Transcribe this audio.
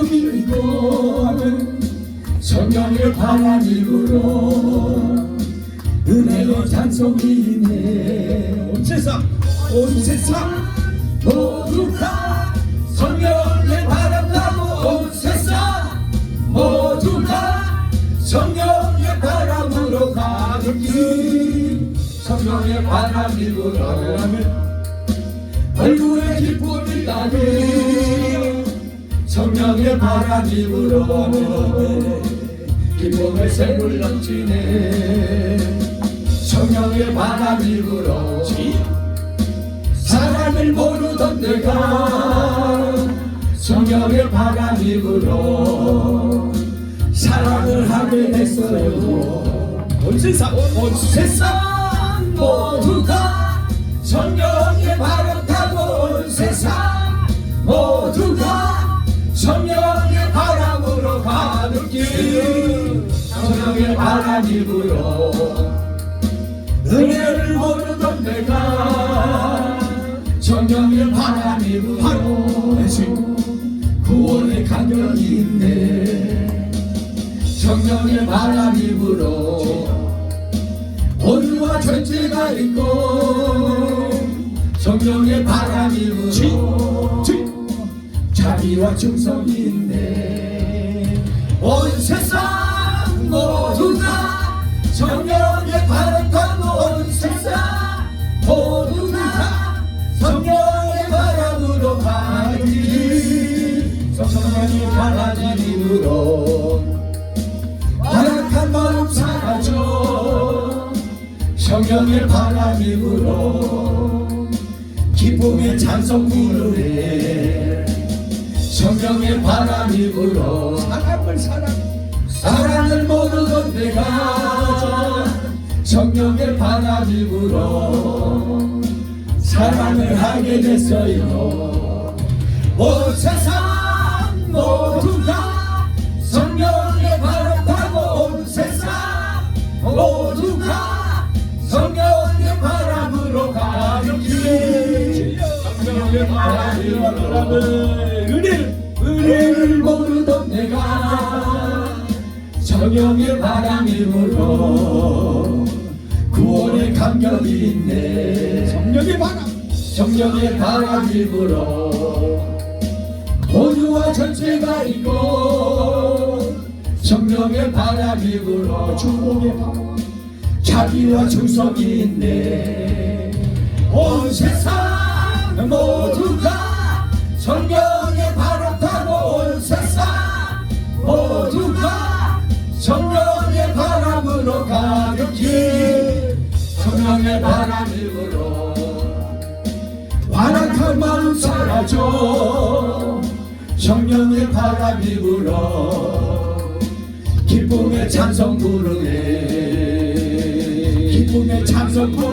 기쁨이 있고 성령의 바람이 불어 은혜의 찬송이 있네 온 세상 온 세상 모두가 성령의 바람 타고 온 세상 모두가 성령의 바람으로 가득히 성령의 바람이 불어 얼굴에 기쁨이 나네 성령의 바람이 불어 기쁨의 샘을 넘치네. 성령의 바람이 불어 사랑을 모르던 내가. 성령의 바람이 불어 사랑을 하게 됐어요. 온 세상 온 세상 모두가 성령 성령의 바람으로 가득히 성령의 바람이 불어 은혜를 모르던 내가 성령의 바람이 불어 구원의 간격이 있네. 성령의 바람이 불어 온유와 전체가 있고 성령의 바람이 불어 충성이 있네 온 세상 모두가 성령의 바람 타고 온 세상 모두가 성령의 바람으로 가기 성령의 바람이 불어 바락한 마음 사라져 성령의 바람이 불어 기쁨의 찬송 부르네. 성령의 불어 사랑을 사랑 사랑을 모르던 내가 성령의 바람이 불어 사랑을 하게 됐어요. 온 세상 모두가 성령의 바람 타고 온 세상 모두가 성령 내가 성령의 바람이 불어 구원의 감격이 있네. 성령의 바람. 성령의 바람이 불어 온유와 전체가 있고 성령의 바람이 불어 축복의 바람. 자비와 충성이 있네. 온 세상 모두 성령의 바람으로 가득히 성령의 불어 완악한 마음 사라져. 성령의 바람이 불어 기쁨의 찬송 부르네. 기쁨의 찬송 부르네